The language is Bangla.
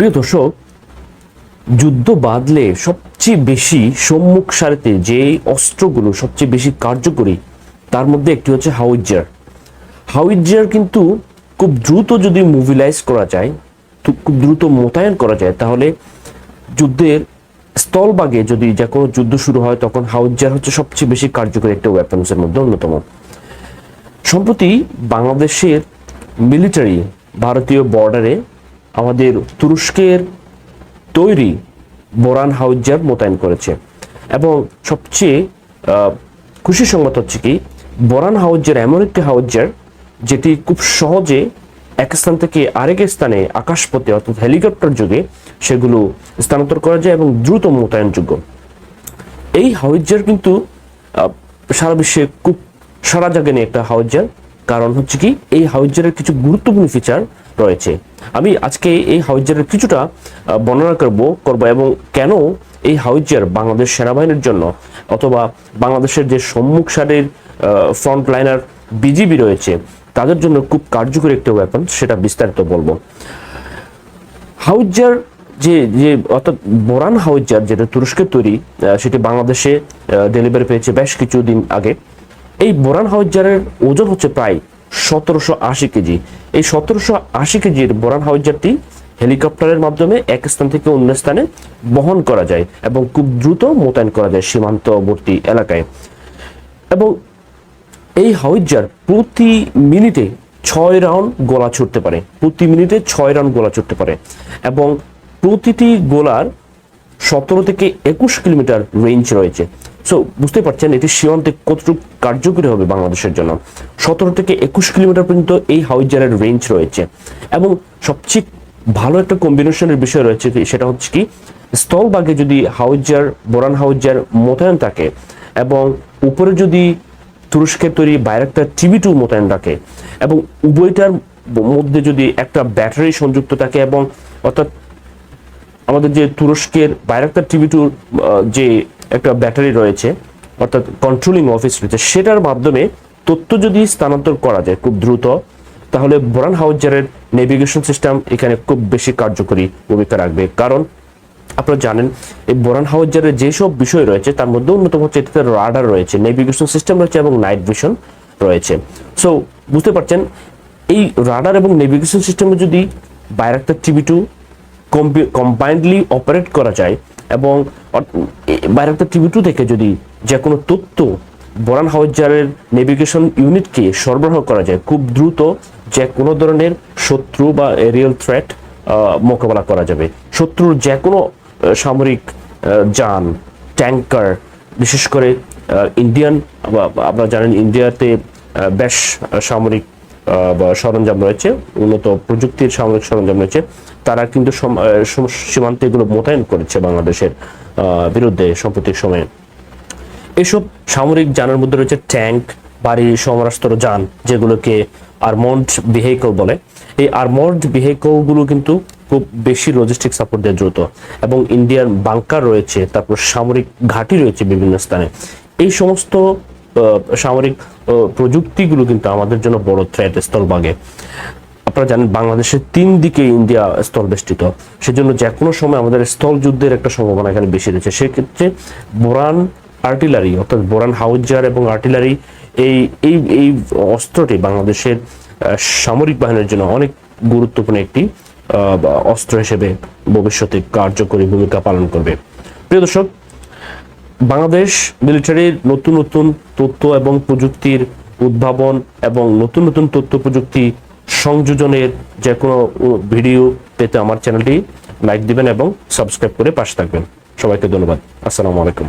প্রিয় দর্শক, যুদ্ধ বাদলে সবচেয়ে বেশি সম্মুখ সারিতে যে অস্ত্রগুলো সবচেয়ে বেশি কার্যকরী, তার মধ্যে একটি হচ্ছে হাউইজার হাউইজার কিন্তু খুব দ্রুত যদি মুভিলাইজ করা যায় খুব দ্রুত মোতায়েন করা যায়, তাহলে যুদ্ধের স্থলভাগে যদি যে কোনো যুদ্ধ শুরু হয়, তখন হাউইজার হচ্ছে সবচেয়ে বেশি কার্যকরী একটা ওয়েপন্সের মধ্যে অন্যতম। সম্প্রতি বাংলাদেশের মিলিটারি ভারতীয় বর্ডারে আমাদের তুরস্কের তৈরি বোরান হাউজার মোতায়েন করেছে। এবং সবচেয়ে খুশির সংবাদ হচ্ছে কি, বোরান হাউজার এমন একটি হাউজার যেটি খুব সহজে এক স্থান থেকে আরেক স্থানে আকাশপথে অর্থাৎ হেলিকপ্টার যোগে সেগুলো স্থানান্তর করা যায় এবং দ্রুত মোতায়েনযোগ্য। এই হাউজার কিন্তু সারা বিশ্বে খুব সারা জায়গায় নিয়ে একটা হাউজার কারণ হচ্ছে কি, এই হাউজারের কিছু গুরুত্বপূর্ণ ফিচার রয়েছে। আমি আজকে এই হাউজারের কিছুটা বর্ণনা করব করব এবং কেন এই হাউজার বাংলাদেশ সেনাবাহিনীর জন্য অথবা বাংলাদেশের যে সম্মুখ সারির ফ্রন্ট লাইনার বিজিবি রয়েছে, তাদের জন্য খুব কার্যকরী একটা ওয়েপন সেটা বিস্তারিত বলব। হাউজার যে যে অর্থাৎ বোরান হাউজার যেটা তুরস্কের তৈরি সেটি বাংলাদেশে ডেলিভারি পেয়েছে বেশ কিছুদিন আগে। এই বোরান হাউজারের ওজন হচ্ছে প্রায় সতেরোশো আশি কেজি। এই সতেরোশো আশি কেজির বোরান হাউজারটি হেলিকপ্টারের মাধ্যমে এক স্থান থেকে অন্য স্থানে বহন করা যায় এবং খুব দ্রুত মোতায়েন করা যায় সীমান্তবর্তী এলাকায়। এবং এই হাউজার প্রতি মিনিটে ছয় রাউন্ড গোলা ছুটতে পারে। প্রতি মিনিটে ছয় রাউন্ড গোলা ছুটতে পারে। এবং প্রতিটি গোলার সতেরো থেকে একুশ কিলোমিটার রেঞ্জ রয়েছে। সো বুঝতে পারছেন, এটি সীমান্তে কতটুকু কার্যকরী হবে বাংলাদেশের জন্য। সতেরো থেকে একুশ কিলোমিটার পর্যন্ত এই হাউজারের রেঞ্জ রয়েছে। এবং সবচেয়ে ভালো একটা কম্বিনেশনের বিষয় রয়েছে সেটা হচ্ছে কি, স্থলভাগে যদি হাউজার বোরান হাউজার মোতায়েন থাকে এবং উপরে যদি তুরস্কের তৈরি বাইরেকটা টিভি টু মোতায়েন রাখে এবং উভয়টার মধ্যে যদি একটা ব্যাটারি সংযুক্ত থাকে এবং অর্থাৎ আমাদের যে তুরস্কের বাইরাক্তার টিভি টুর যে একটা ব্যাটারি রয়েছে, অর্থাৎ কন্ট্রোলিং অফিস রয়েছে, সেটার মাধ্যমে তথ্য যদি স্থানান্তর করা যায় খুব দ্রুত, তাহলে বোরান হাউজারের নেভিগেশন সিস্টেম এখানে খুব বেশি কার্যকরী ভূমিকা রাখবে। কারণ আপনারা জানেন, এই বোরান হাউজারের যেসব বিষয় রয়েছে, তার মধ্যে অন্যতম হচ্ছে এটাতে রাডার রয়েছে নেভিগেশন সিস্টেম রয়েছে এবং নাইট ভিশন রয়েছে। সো বুঝতে পারছেন, এই রাডার এবং নেভিগেশন সিস্টেমে যদি Bayraktar TV two combinedly operate করা যায় এবং বাইরাক্তার টিভি টু থেকে যদি যে কোনো তথ্য বোরান হাউজারের নেভিগেশন ইউনিটকে সরবরাহ করা যায়, খুব দ্রুত যে কোনো ধরনের শত্রু বা এরিয়াল থ্রেট মোকাবেলা করা যাবে। শত্রুর যে কোনো সামরিক যান ট্যাঙ্কার বিশেষ করে ইন্ডিয়ান আপনারা জানেন ইন্ডিয়াতে বেশ সামরিক বা সরঞ্জাম রয়েছে, উন্নত প্রযুক্তির সামরিক সরঞ্জাম রয়েছে, তারা কিন্তু সীমান্তে এগুলো মোতায়েন করেছে বাংলাদেশের বিরুদ্ধে সময়ে। এসব সামরিক যানের মধ্যে রয়েছে ট্যাঙ্ক, বাড়ি যান, যেগুলোকে আর্মন্ড ভেহিকল বলে। এই ভেহিকলগুলো কিন্তু খুব বেশি লজিস্টিক সাপোর্ট দেয় দ্রুত। এবং ইন্ডিয়ান বাংকার রয়েছে, তারপর সামরিক ঘাঁটি রয়েছে বিভিন্ন স্থানে। এই সমস্ত সামরিক প্রযুক্তিগুলো কিন্তু আমাদের জন্য বড় থ্রেট স্থলভাগে। আপনারা জানেন বাংলাদেশের তিন দিকে ইন্ডিয়া স্থল বেষ্টিত। সেজন্য যে কোনো সময় আমাদের স্থল যুদ্ধের একটা সম্ভাবনা এখানে বেশি রয়েছে। সেক্ষেত্রে বোরান আর্টিলারি অর্থাৎ বোরান হাউজার এবং আর্টিলারি এই এই এই অস্ত্রটি বাংলাদেশের সামরিক বাহিনীর জন্য অনেক গুরুত্বপূর্ণ একটি অস্ত্র হিসেবে ভবিষ্যতে কার্যকরী ভূমিকা পালন করবে। প্রিয় দর্শক বাংলাদেশ মিলিটারির নতুন নতুন তথ্য এবং প্রযুক্তির উদ্ভাবন এবং নতুন নতুন তথ্য প্রযুক্তি সংযোজনের যে কোনো ভিডিও পেতে আমার চ্যানেলটি লাইক দিবেন এবং সাবস্ক্রাইব করে পাশে থাকবেন। সবাইকে ধন্যবাদ। আসসালামু আলাইকুম।